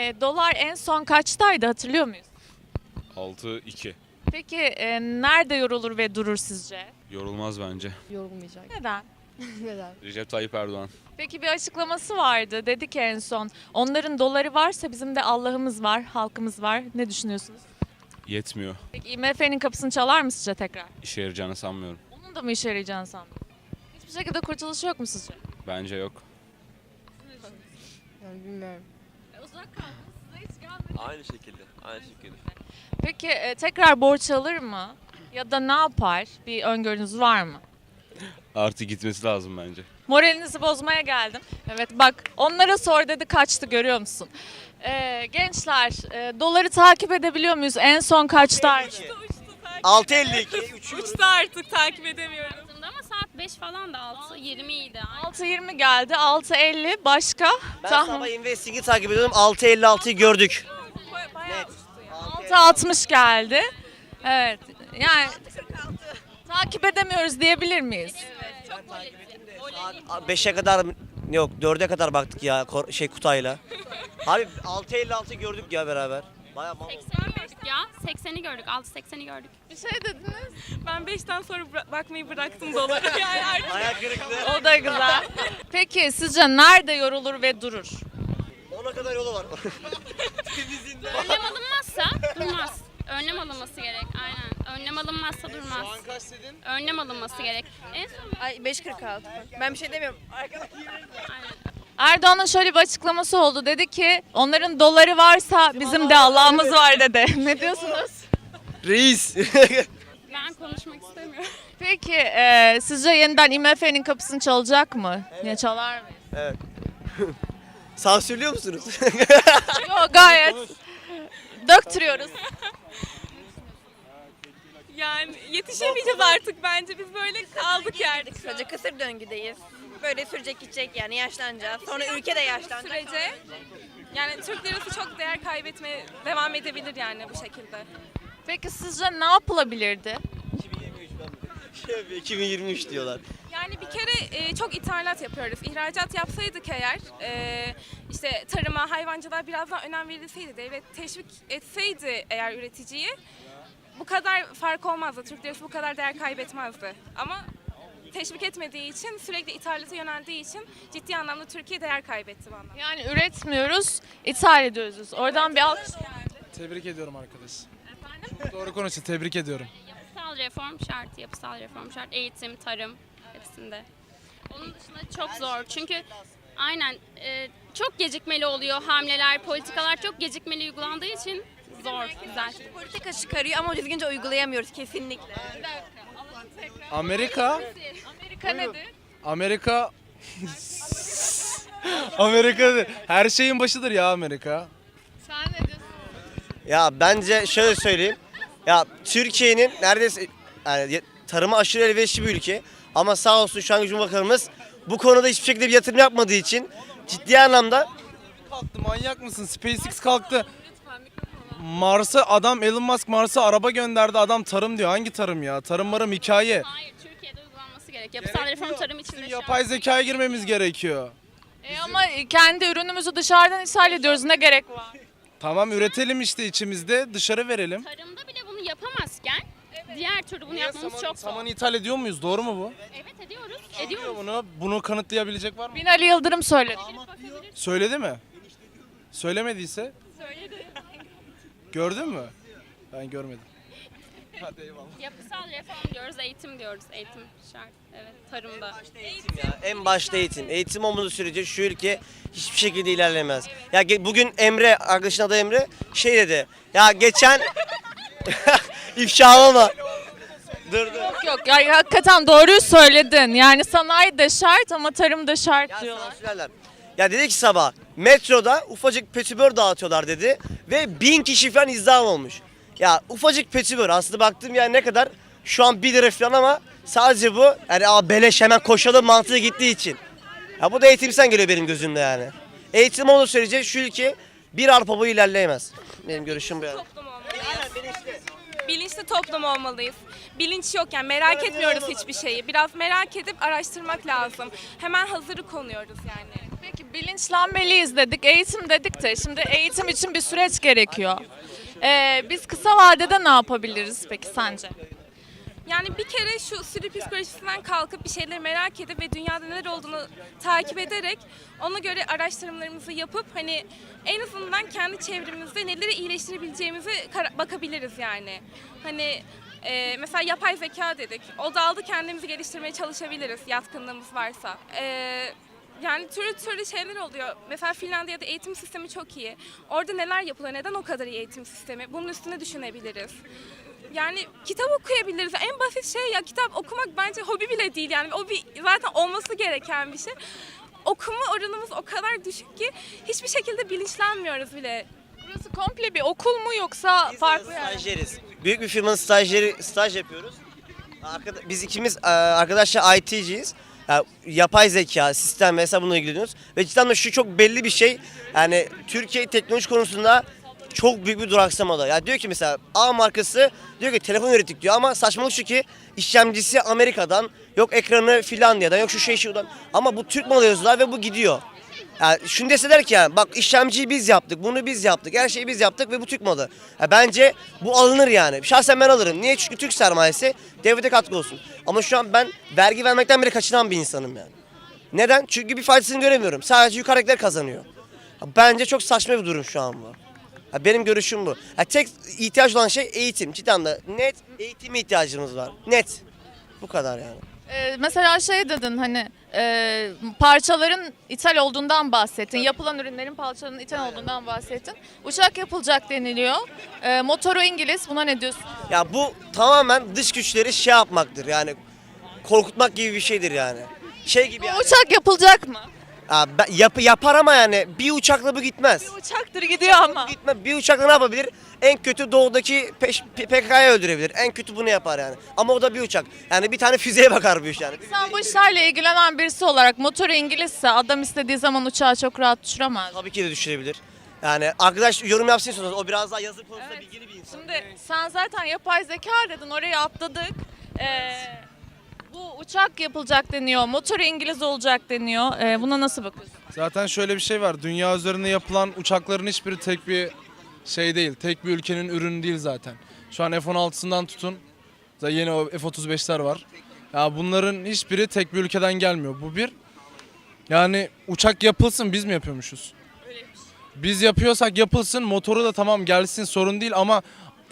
Ee, dolar en son kaçtaydı hatırlıyor muyuz? 6-2. Peki e, nerede yorulur ve durur sizce? Yorulmaz bence. Yorulmayacak. Neden? Neden? Recep Tayyip Erdoğan. Peki bir açıklaması vardı. Dedi ki en son onların doları varsa bizim de Allah'ımız var, halkımız var. Ne düşünüyorsunuz? Yetmiyor. Peki IMF'nin kapısını çalar mı sizce tekrar? İşe yarayacağını sanmıyorum. Onun da mı işe yarayacağını sandın? Hiçbir şekilde kurtuluşu yok mu sizce? Bence yok. Yani bilmiyorum. Uzak kaldınız. Size hiç gelmedi. Aynı şekilde. Aynı şekilde. Peki e, tekrar borç alır mı? Ya da ne yapar? Bir öngörünüz var mı? Artık gitmesi lazım bence. Moralinizi bozmaya geldim. Evet bak onlara sor dedi kaçtı görüyor musun? Ee, gençler e, doları takip edebiliyor muyuz? En son kaçtaydı? 6.52. 3 Uçtu artık takip edemiyorum. Ama saat 5 falan da 6, 20 idi. 6.20 geldi. 6.50 başka? Ben Tamam. sabah Investing'i takip ediyorum. 6.56'yı gördük. Bayağı 6.60 geldi. Evet. Yani takip edemiyoruz diyebilir miyiz? Saat 5'e kadar yok 4'e kadar baktık ya Kor- şey Kutay'la. Abi 6.56 gördük ya beraber. Bayağı mal oldu. 80'i gördük ya. 80'i gördük. 6.80'i gördük. Bir şey dediniz. Ben 5'ten sonra bıra- bakmayı bıraktım dolara. Yani artık Ayak kırıklığı. O da güzel. Peki sizce nerede yorulur ve durur? Ona kadar yolu var. Önlem alınmazsa durmaz. Önlem alınması gerek. Aynen. Önlem alınmazsa durmaz. Önlem alınması gerek. En son Ay 5.46. Ben bir şey demiyorum. aynen. Erdoğan'ın şöyle bir açıklaması oldu. Dedi ki onların doları varsa bizim de Allah'ımız var dedi. ne diyorsunuz? Reis. Ben konuşmak istemiyorum. Peki e, sizce yeniden IMF'nin kapısını çalacak mı? Ya çalar mı? evet. Sansürlüyor musunuz? Yok gayet. Döktürüyoruz. yani yetişemeyeceğiz artık bence. Biz böyle kaldık yerde. Kısaca kısır döngüdeyiz. Böyle sürecek gidecek yani yaşlanacağız. Sonra ülke de yaşlanacak. sürece yani Türk lirası çok değer kaybetmeye devam edebilir yani bu şekilde. Peki sizce ne yapılabilirdi? 2023 diyorlar. Yani bir kere e, çok ithalat yapıyoruz. İhracat yapsaydık eğer e, işte tarıma, hayvancılığa biraz daha önem verilseydi, devlet teşvik etseydi eğer üreticiyi bu kadar fark olmazdı. Türk lirası bu kadar değer kaybetmezdi. Ama teşvik etmediği için sürekli ithalata yöneldiği için ciddi anlamda Türkiye değer kaybetti bu anlamda. Yani üretmiyoruz, ithal ediyoruz. Oradan bir alkış. Tebrik ediyorum arkadaş. Doğru konuştu. Tebrik ediyorum. Yapısal reform şart. Yapısal reform şart. Eğitim, tarım hepsinde. Onun dışında çok zor. Çünkü aynen e, çok gecikmeli oluyor hamleler, politikalar çok gecikmeli uygulandığı için zor güzel. Politika çıkarıyor ama düzgünce uygulayamıyoruz kesinlikle. Amerika, Amerika nedir? Amerika Amerika her şeyin başıdır ya Amerika. Sen ne diyorsun? Ya bence şöyle söyleyeyim. Ya Türkiye'nin neredeyse yani tarıma aşırı elverişli bir ülke. Ama sağ olsun şu an Cumhurbaşkanımız bu konuda hiçbir şekilde bir yatırım yapmadığı için ciddi anlamda Kalktı manyak mısın? SpaceX kalktı. Mars'a adam Elon Musk Mars'a araba gönderdi. Adam tarım diyor. Hangi tarım ya? Tarım marım hikaye. Hayır, Türkiye'de uygulanması gerek. Yapısal reform tarım içinde Bizim şu an- yapay zekaya girmemiz gerekiyor. E ama kendi ürünümüzü dışarıdan ithal ediyoruz. Ne gerek var? Tamam üretelim işte içimizde dışarı verelim. Tarımda bile bunu yapamazken diğer türlü bunu yapmamız Saman, çok zor. saman ithal ediyor muyuz? Doğru mu bu? Evet ediyoruz. Diyor Ediyoruz. bunu. Bunu kanıtlayabilecek var mı? Binali Yıldırım söyledi. Söyledi mi? Söylemediyse? Gördün mü? Ben görmedim. Hadi eyvallah. Yapısal reform diyoruz, eğitim diyoruz. Eğitim şart. Evet, tarımda. ya en başta eğitim. Eğitim olmadığı sürece şu ülke hiçbir şekilde ilerlemez. Ya ge- bugün Emre, arkadaşın adı Emre şey dedi. Ya geçen ifşa olma. Dur dur. Yok yok ya hakikaten doğruyu söyledin. Yani sanayi de şart ama tarım da şart Ya diyorlar. sansürlerler. Ya dedi ki sabah metroda ufacık petibör dağıtıyorlar dedi ve bin kişi falan izdiham olmuş. Ya ufacık petibör aslında baktığım yani ne kadar şu an 1 lira falan ama sadece bu yani aa beleş hemen koşalım mantığı gittiği için. Ya bu da eğitimsen geliyor benim gözümde yani. Eğitim olduğu sürece şu ülke bir arpa boyu ilerleyemez. Benim görüşüm bu yani. Bilinçli toplum olmalıyız. Bilinç yok yani merak etmiyoruz hiçbir şeyi. Biraz merak edip araştırmak lazım. Hemen hazırı konuyoruz yani. Bilinçlenmeliyiz dedik, eğitim dedik de şimdi eğitim için bir süreç gerekiyor. Ee, biz kısa vadede ne yapabiliriz peki sence? Yani bir kere şu sürü psikolojisinden kalkıp bir şeyleri merak edip ve dünyada neler olduğunu takip ederek ona göre araştırmalarımızı yapıp hani en azından kendi çevremizde neleri iyileştirebileceğimizi bakabiliriz yani. Hani e, mesela yapay zeka dedik. O dalda kendimizi geliştirmeye çalışabiliriz yatkınlığımız varsa. E, yani türlü türlü şeyler oluyor. Mesela Finlandiya'da eğitim sistemi çok iyi. Orada neler yapılıyor? Neden o kadar iyi eğitim sistemi? Bunun üstüne düşünebiliriz. Yani kitap okuyabiliriz. En basit şey ya kitap okumak bence hobi bile değil yani. O bir zaten olması gereken bir şey. Okuma oranımız o kadar düşük ki hiçbir şekilde bilinçlenmiyoruz bile. Burası komple bir okul mu yoksa farklı yer? Stajyeriz. Büyük bir firmanın stajyeri staj yapıyoruz. Arkada- Biz ikimiz e, arkadaşlar IT'ciyiz. Yani yapay zeka, sistem ve hesabınla ilgileniyoruz. Ve cidden de şu çok belli bir şey. Yani Türkiye teknoloji konusunda çok büyük bir duraksamadı. Ya diyor ki mesela A markası diyor ki telefon ürettik diyor ama saçmalık şu ki işlemcisi Amerika'dan, yok ekranı Finlandiya'dan, yok şu şey şuradan. Ama bu Türk malı yazıyorlar ve bu gidiyor. Yani şunu deseler ki yani bak işlemciyi biz yaptık, bunu biz yaptık, her şeyi biz yaptık ve bu Türk malı. Ya bence bu alınır yani. Şahsen ben alırım. Niye? Çünkü Türk sermayesi devlete katkı olsun. Ama şu an ben vergi vermekten bile kaçınan bir insanım yani. Neden? Çünkü bir faydasını göremiyorum. Sadece yukarıdakiler kazanıyor. Ya Bence çok saçma bir durum şu an bu. Ya benim görüşüm bu. Ya tek ihtiyaç olan şey eğitim. Cidden de net eğitime ihtiyacımız var. Net. Bu kadar yani. Ee, mesela şey dedin hani e, parçaların ithal olduğundan bahsettin. Yapılan ürünlerin parçalarının ithal olduğundan bahsettin. Uçak yapılacak deniliyor. Ee, motoru İngiliz. Buna ne diyorsun? Ya bu tamamen dış güçleri şey yapmaktır yani korkutmak gibi bir şeydir yani. Şey gibi Bu yani. uçak yapılacak mı? Ben- yap, yapar ama yani bir uçakla bu gitmez. Bir uçaktır gidiyor ama. Gitme bir uçakla ne yapabilir? En kötü doğudaki peş, P- PKK'yı öldürebilir. En kötü bunu yapar yani. Ama o da bir uçak. Yani bir tane füzeye bakar bu iş yani. Sen bu işlerle ilgilenen birisi olarak motoru İngilizse adam istediği zaman uçağı çok rahat düşüremez. Tabii ki de düşürebilir. Yani arkadaş yorum yapsın istiyorsanız o biraz daha yazı konusunda Evet. bilgili bir insan. Şimdi sen zaten yapay zeka dedin oraya atladık. Ee, bu uçak yapılacak deniyor, motoru İngiliz olacak deniyor. Ee, buna nasıl bakıyorsun? Zaten şöyle bir şey var. Dünya üzerinde yapılan uçakların hiçbiri tek bir şey değil. Tek bir ülkenin ürünü değil zaten. Şu an F-16'sından tutun. Zaten yeni o F-35'ler var. Ya bunların hiçbiri tek bir ülkeden gelmiyor. Bu bir. Yani uçak yapılsın biz mi yapıyormuşuz? Biz yapıyorsak yapılsın motoru da tamam gelsin sorun değil ama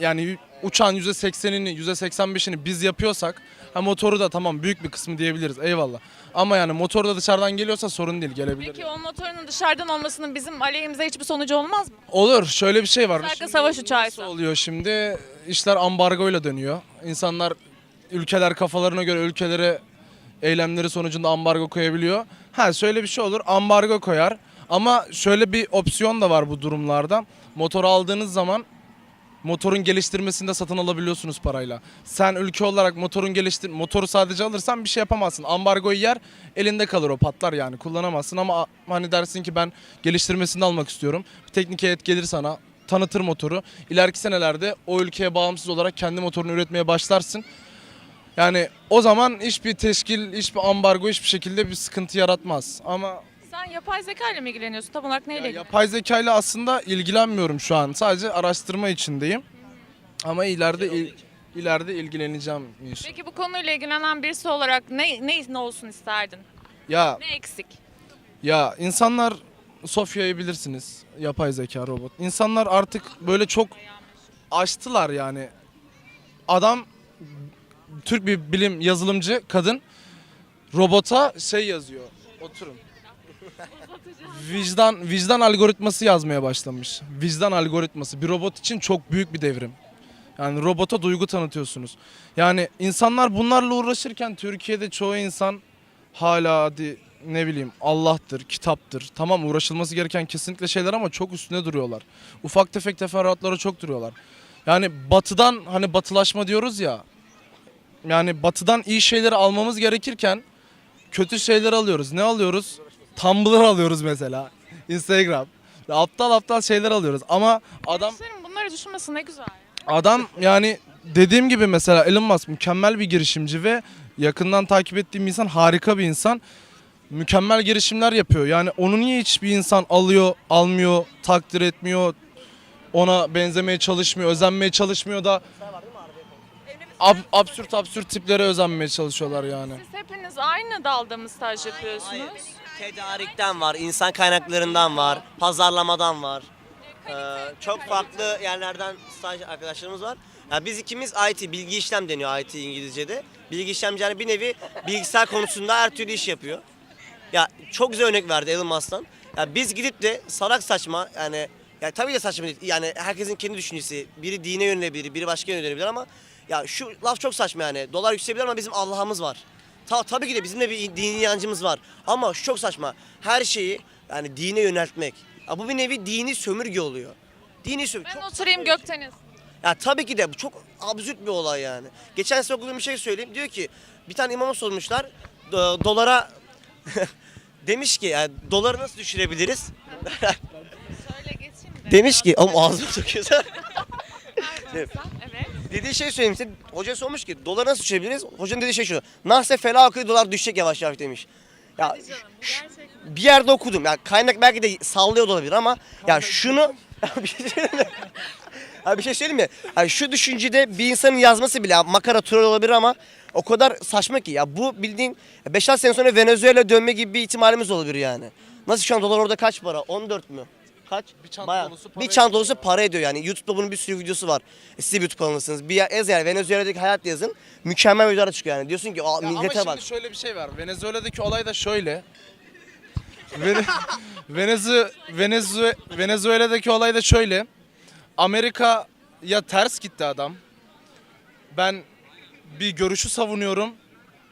yani uçağın %80'ini %85'ini biz yapıyorsak ha motoru da tamam büyük bir kısmı diyebiliriz eyvallah. Ama yani motoru da dışarıdan geliyorsa sorun değil gelebilir. Peki o motorun dışarıdan olmasının bizim aleyhimize hiçbir sonucu olmaz mı? Olur şöyle bir şey var. Özellikle savaş Nasıl uçağıysa. oluyor şimdi? İşler ambargoyla dönüyor. İnsanlar ülkeler kafalarına göre ülkelere eylemleri sonucunda ambargo koyabiliyor. Ha şöyle bir şey olur ambargo koyar ama şöyle bir opsiyon da var bu durumlarda. Motor aldığınız zaman motorun geliştirmesini de satın alabiliyorsunuz parayla. Sen ülke olarak motorun geliştir motoru sadece alırsan bir şey yapamazsın. Ambargoyu yer elinde kalır o patlar yani kullanamazsın ama hani dersin ki ben geliştirmesini almak istiyorum. Bir teknik heyet gelir sana tanıtır motoru. İleriki senelerde o ülkeye bağımsız olarak kendi motorunu üretmeye başlarsın. Yani o zaman hiçbir teşkil, hiçbir ambargo hiçbir şekilde bir sıkıntı yaratmaz. Ama Sen yapay zeka ile mi ilgileniyorsun? Tam olarak neyle ilgileniyorsun? yapay zeka ile aslında ilgilenmiyorum şu an. Sadece araştırma içindeyim. Ama ileride il- ileride ilgileneceğim inşallah. Peki bu konuyla ilgilenen birisi olarak ne, ne, ne olsun isterdin? Ya Ne eksik? ya insanlar Sofya'yı bilirsiniz. Yapay zeka robot. İnsanlar artık böyle çok açtılar yani. Adam Türk bir bilim yazılımcı kadın robota şey yazıyor. Oturun. Vicdan vicdan algoritması yazmaya başlamış. Vicdan algoritması bir robot için çok büyük bir devrim. Yani robota duygu tanıtıyorsunuz. Yani insanlar bunlarla uğraşırken Türkiye'de çoğu insan hala hadi ne bileyim Allah'tır, kitaptır. Tamam uğraşılması gereken kesinlikle şeyler ama çok üstüne duruyorlar. Ufak tefek teferruatlara çok duruyorlar. Yani batıdan hani batılaşma diyoruz ya. Yani batıdan iyi şeyleri almamız gerekirken kötü şeyler alıyoruz. Ne alıyoruz? Tumblr alıyoruz mesela. Instagram. Aptal aptal şeyler alıyoruz ama adam Gençlerin bunları düşünmesi ne güzel. Adam yani dediğim gibi mesela Elon Musk mükemmel bir girişimci ve yakından takip ettiğim insan harika bir insan. mükemmel girişimler yapıyor. Yani onu niye hiçbir insan alıyor, almıyor, takdir etmiyor, ona benzemeye çalışmıyor, özenmeye çalışmıyor da ab- absürt absürt tiplere özenmeye çalışıyorlar yani. Siz hepiniz aynı dalda mı staj yapıyorsunuz? Tedarikten var, insan kaynaklarından var, pazarlamadan var. Ee, çok farklı yerlerden staj arkadaşlarımız var. Ya biz ikimiz IT, bilgi işlem deniyor IT İngilizce'de. Bilgi işlemci yani bir nevi bilgisayar konusunda her türlü iş yapıyor. Ya çok güzel örnek verdi Elon Musk'tan. Ya biz gidip de salak saçma yani ya tabii de saçma değil. Yani herkesin kendi düşüncesi. Biri dine yönelebilir, biri başka yönelebilir ama ya şu laf çok saçma yani. Dolar yükselebilir ama bizim Allah'ımız var. Ta, tabii ki de bizim de bir dini inancımız var. Ama şu çok saçma. Her şeyi yani dine yöneltmek. Ya bu bir nevi dini sömürge oluyor. Dini sömürge. Ben Çok oturayım şey. gökteniz. Ya tabii ki de bu çok absürt bir olay yani. Geçen sene okuduğum bir şey söyleyeyim. Diyor ki bir tane imama sormuşlar. do- dolara demiş ki yani doları nasıl düşürebiliriz? Şöyle geçeyim de. demiş ki oğlum ağzıma sokuyorsun. Evet. Dediği şey söyleyeyim işte. Hoca sormuş ki doları nasıl düşürebiliriz? Hocanın dediği şey şu. Nahse fela akıyor dolar düşecek yavaş yavaş demiş. Ya bir yerde okudum. Ya kaynak belki de sallıyor da olabilir ama ya şunu bir şey söyleyeyim mi? Ya bir şey söyleyeyim mi? Ya şu düşüncede bir insanın yazması bile ya makara troll olabilir ama o kadar saçma ki ya bu bildiğin 5-6 sene sonra Venezuela dönme gibi bir ihtimalimiz olabilir yani. Nasıl şu an dolar orada kaç para? 14 mü? Kaç? Bir çanta Bayağı. dolusu para bir çanta dolusu para ediyor yani. YouTube'da bunun bir sürü videosu var. E, siz de YouTube kanalısınız. Bir yaz yani Venezuela'daki hayat yazın. Mükemmel videolar çıkıyor yani. Diyorsun ki Aa, Ya ama millete şimdi bak. şöyle bir şey var. Venezuela'daki olay da şöyle. Vene- Venezu Venezu Venezuela'daki olay da şöyle. Amerika ya ters gitti adam. Ben bir görüşü savunuyorum.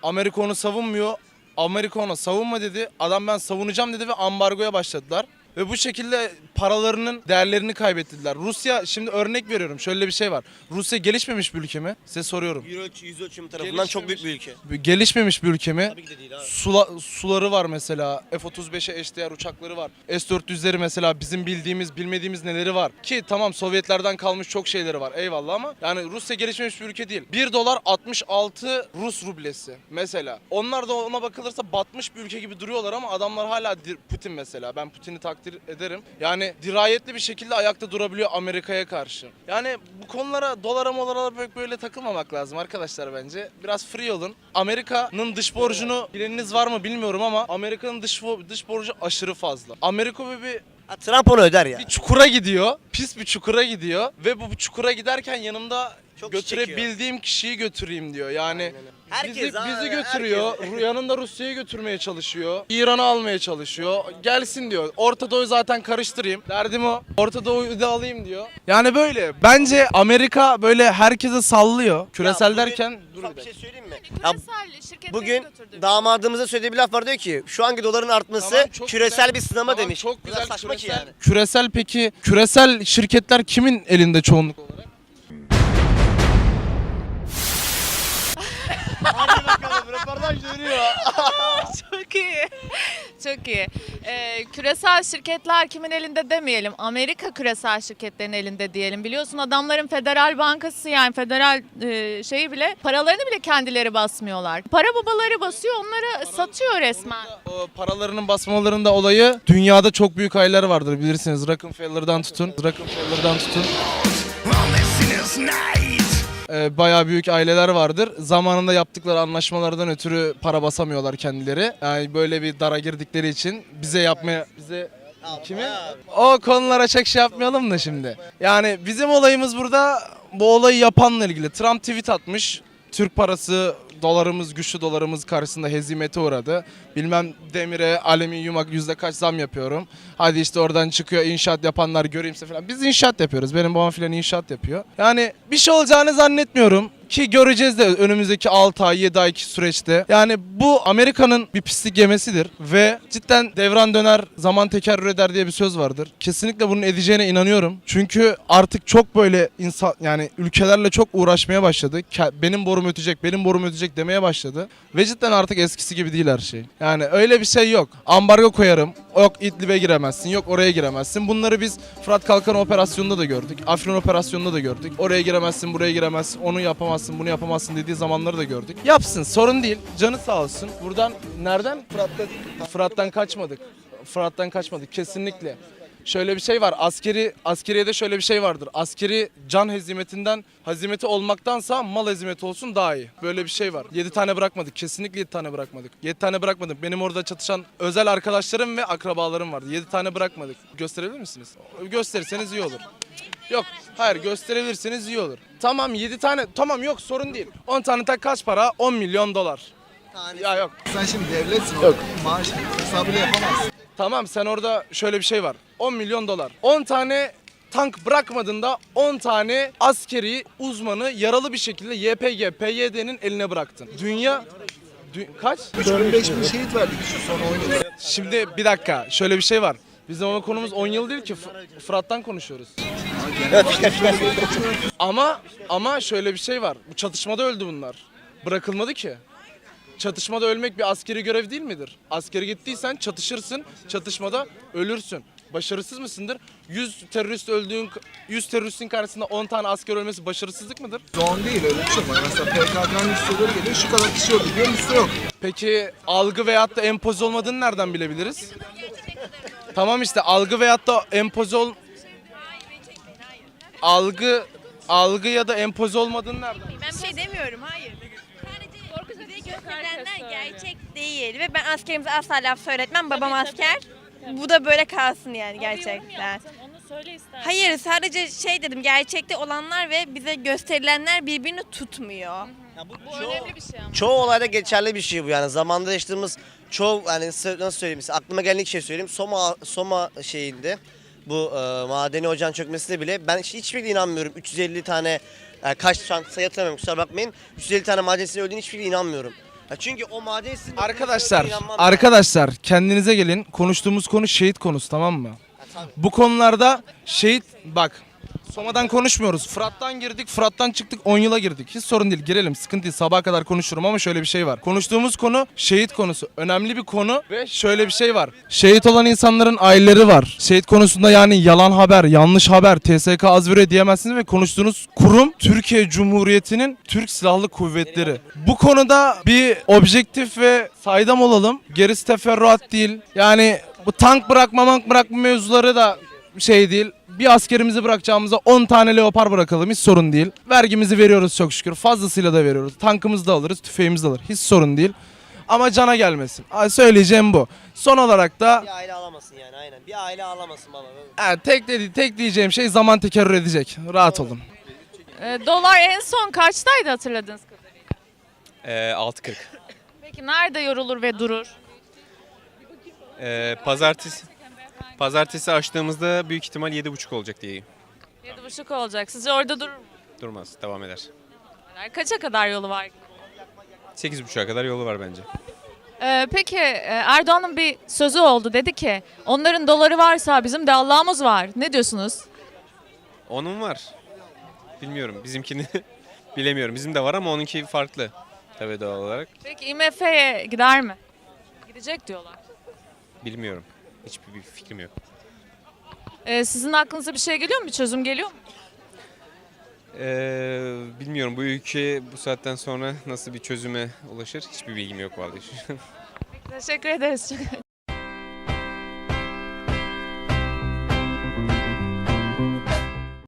Amerika onu savunmuyor. Amerika ona savunma dedi. Adam ben savunacağım dedi ve ambargoya başladılar. Ve bu şekilde paralarının değerlerini kaybettiler. Rusya şimdi örnek veriyorum. Şöyle bir şey var. Rusya gelişmemiş bir ülke mi? Size soruyorum. Euro yüz ölçümü tarafından çok büyük bir ülke. Gelişmemiş bir ülke mi? Tabii ki de değil abi. Sula, suları var mesela. F-35'e eşdeğer uçakları var. S-400'leri mesela bizim bildiğimiz, bilmediğimiz neleri var. Ki tamam Sovyetlerden kalmış çok şeyleri var. Eyvallah ama yani Rusya gelişmemiş bir ülke değil. 1 dolar 66 Rus rublesi mesela. Onlar da ona bakılırsa batmış bir ülke gibi duruyorlar ama adamlar hala Putin mesela. Ben Putin'i takdir ederim. Yani dirayetli bir şekilde ayakta durabiliyor Amerika'ya karşı. Yani bu konulara dolara molara pek böyle takılmamak lazım arkadaşlar bence. Biraz free olun. Amerika'nın dış borcunu bileniniz var mı bilmiyorum ama Amerika'nın dış, dış borcu aşırı fazla. Amerika bir, bir, Ha, Trump onu öder ya. bir çukura gidiyor. Pis bir çukura gidiyor. Ve bu çukura giderken yanımda Çok çekiyor. götürebildiğim kişiyi götüreyim diyor. Yani Herkes bizi, abi, bizi götürüyor. herkes. Ru- Yanında Rusya'yı götürmeye çalışıyor. İran'ı almaya çalışıyor. Gelsin diyor. Orta Doğu'yu zaten karıştırayım. Derdim o. Orta Doğu'yu da alayım diyor. Yani böyle. Bence Amerika böyle herkese sallıyor. Küresel Ya bugün- derken dur Ufak bir şey söyleyeyim mi? Ya Küresel şirketleri bugün götürdü. damadımıza söylediği bir laf var diyor ki şu anki doların artması Tamam, çok küresel güzel. bir sınama Tamam, demiş. Çok güzel saçma küresel, ki yani. küresel peki küresel şirketler kimin elinde çoğunluk olarak? Dönüyor. Çok iyi. Çok iyi. Ee, küresel şirketler kimin elinde demeyelim. Amerika küresel şirketlerin elinde diyelim. Biliyorsun adamların federal bankası yani federal e, şeyi bile paralarını bile kendileri basmıyorlar. Para babaları basıyor onları satıyor resmen. O paralarının basmalarında olayı dünyada çok büyük aileler vardır bilirsiniz. Rockefeller'dan tutun. Rockefeller'dan tutun. Ee, bayağı büyük aileler vardır. Zamanında yaptıkları anlaşmalardan ötürü para basamıyorlar kendileri. Yani böyle bir dara girdikleri için bize yapmaya bize Kimi? O konulara çok şey yapmayalım da şimdi. Yani bizim olayımız burada bu olayı yapanla ilgili. Trump tweet atmış. Türk parası dolarımız güçlü dolarımız karşısında hezimete uğradı. Bilmem demire, alüminyuma yüzde kaç zam yapıyorum. Hadi işte oradan çıkıyor inşaat yapanlar göreyimse falan. Biz inşaat yapıyoruz. Benim babam filan inşaat yapıyor. Yani bir şey olacağını zannetmiyorum. Ki göreceğiz de önümüzdeki 6 ay 7 ayki süreçte. Yani bu Amerika'nın bir pislik yemesidir. Ve cidden devran döner zaman tekerrür eder diye bir söz vardır. Kesinlikle bunun edeceğine inanıyorum. Çünkü artık çok böyle insan yani ülkelerle çok uğraşmaya başladı. Benim borum ötecek, benim borum ötecek demeye başladı. Ve cidden artık eskisi gibi değil her şey. Yani öyle bir şey yok. Ambargo koyarım. Yok İdlib'e giremezsin, yok oraya giremezsin. Bunları biz Fırat Kalkan operasyonunda da gördük. Afrin operasyonunda da gördük. Oraya giremezsin, buraya giremezsin, onu yapamazsın, bunu yapamazsın dediği zamanları da gördük. Yapsın, sorun değil. Canı sağ olsun. Buradan nereden? Fırat'tan, Fırat'tan kaçmadık. Fırat'tan kaçmadık kesinlikle. Şöyle bir şey var. Askeri askeriyede şöyle bir şey vardır. Askeri can hezimetinden hazimeti olmaktansa mal hezimeti olsun daha iyi. Böyle bir şey var. 7 tane bırakmadık. Kesinlikle 7 tane bırakmadık. 7 tane bırakmadık. Benim orada çatışan özel arkadaşlarım ve akrabalarım vardı. 7 tane bırakmadık. Gösterebilir misiniz? Gösterirseniz iyi olur. Yok. Hayır gösterebilirseniz iyi olur. Tamam 7 tane. Tamam yok sorun değil. 10 tane tak kaç para? 10 milyon dolar. Ya yok. Sen şimdi devletsin. Yok. Maaş hesabını yapamazsın. Tamam sen orada şöyle bir şey var. 10 milyon dolar. 10 tane tank bırakmadığında 10 tane askeri uzmanı yaralı bir şekilde YPG, PYD'nin eline bıraktın. Dünya Dü- kaç? 35 bin şehit verdik şu son 10 yılda. Şimdi bir dakika şöyle bir şey var. Bizim ama konumuz 10 yıl değil ki Fı- Fırat'tan konuşuyoruz. Ama ama şöyle bir şey var. Bu çatışmada öldü bunlar. Bırakılmadı ki. Çatışmada ölmek bir askeri görev değil midir? Askere gittiysen çatışırsın, çatışmada ölürsün. Başarısız mısındır? 100 terörist öldüğün 100 teröristin karşısında 10 tane asker ölmesi başarısızlık mıdır? Zon değil öyle bir şey var. Mesela PKK'nın listeleri geliyor şu kadar kişi öldü diyor liste yok. Peki algı veyahut da empoze olmadığını nereden bilebiliriz? Tamam işte algı veyahut da empoze ol... Algı algı ya da empoze olmadığını nereden? Ben bir şey demiyorum hayır. Sadece bize gösterilenler gerçek değil ve ben askerimize asla laf söyletmem. Babam asker. Bu da böyle kalsın yani gerçekten. Onu söyle istersen. Hayır sadece şey dedim gerçekte olanlar ve bize gösterilenler birbirini tutmuyor. Ya bu, Bu çoğu, önemli bir şey ama. çoğu olayda geçerli bir şey bu yani. Zamanda yaşadığımız çoğu yani nasıl söyleyeyim size aklıma gelen ilk şey söyleyeyim. Soma Soma şeyinde bu e, madeni ocağın çökmesine bile ben hiç- hiçbirine inanmıyorum. 350 tane e, kaç şu an sayı hatırlamıyorum kusura bakmayın. 350 tane madenisinin öldüğüne hiçbirine inanmıyorum. Ya çünkü o madenisinin Arkadaşlar, arkadaşlar kendinize gelin. Konuştuğumuz konu şehit konusu tamam mı? Bu konularda şehit bak Soma'dan konuşmuyoruz. Fırat'tan girdik, Fırat'tan çıktık, 10 yıla girdik. Hiç sorun değil, girelim. Sıkıntı değil. Sabaha kadar konuşurum ama şöyle bir şey var. Konuştuğumuz konu şehit konusu. Önemli bir konu ve şöyle bir şey var. Şehit olan insanların aileleri var. Şehit konusunda yani yalan haber, yanlış haber, TSK azvire diyemezsiniz ve konuştuğunuz kurum Türkiye Cumhuriyeti'nin Türk Silahlı Kuvvetleri. Bu konuda bir objektif ve saydam olalım. Gerisi teferruat değil. Yani bu tank bırakma mank bırakma mevzuları da şey değil. Bir askerimizi bırakacağımıza 10 tane leopar bırakalım hiç sorun değil. Vergimizi veriyoruz çok şükür. Fazlasıyla da veriyoruz. Tankımızı da alırız, tüfeğimizi de alır. Hiç sorun değil. Ama cana gelmesin. Ha, Söyleyeceğim bu. Son olarak da bir aile ağlamasın yani aynen. Bir aile ağlamasın baba. ha, tek dedi tek diyeceğim şey zaman tekerrür edecek. Rahat olun. Ee, dolar en son kaçtaydı hatırladığınız kadarıyla? Ee, 6.40. Peki nerede yorulur ve durur? Ee, pazartesi Pazartesi açtığımızda büyük ihtimal 7.30 olacak diye. 7.30 olacak. Sizce orada durur mu? Durmaz, devam eder. Kaça kadar yolu var? 8.30'a kadar yolu var bence. Ee, peki e, Erdoğan'ın bir sözü oldu. Dedi ki onların doları varsa bizim de Allah'ımız var. Ne diyorsunuz? Onun var. Bilmiyorum, bizimkini bilemiyorum. Bizim de var ama onunki farklı. Tabii doğal olarak. Peki IMF'ye gider mi? Gidecek diyorlar. Bilmiyorum. Hiçbir bir fikrim yok. Ee, sizin aklınıza bir şey geliyor mu? Bir çözüm geliyor mu? Ee, bilmiyorum bu ülke bu saatten sonra nasıl bir çözüme ulaşır hiçbir bilgim yok vallahi. Teşekkür ederiz.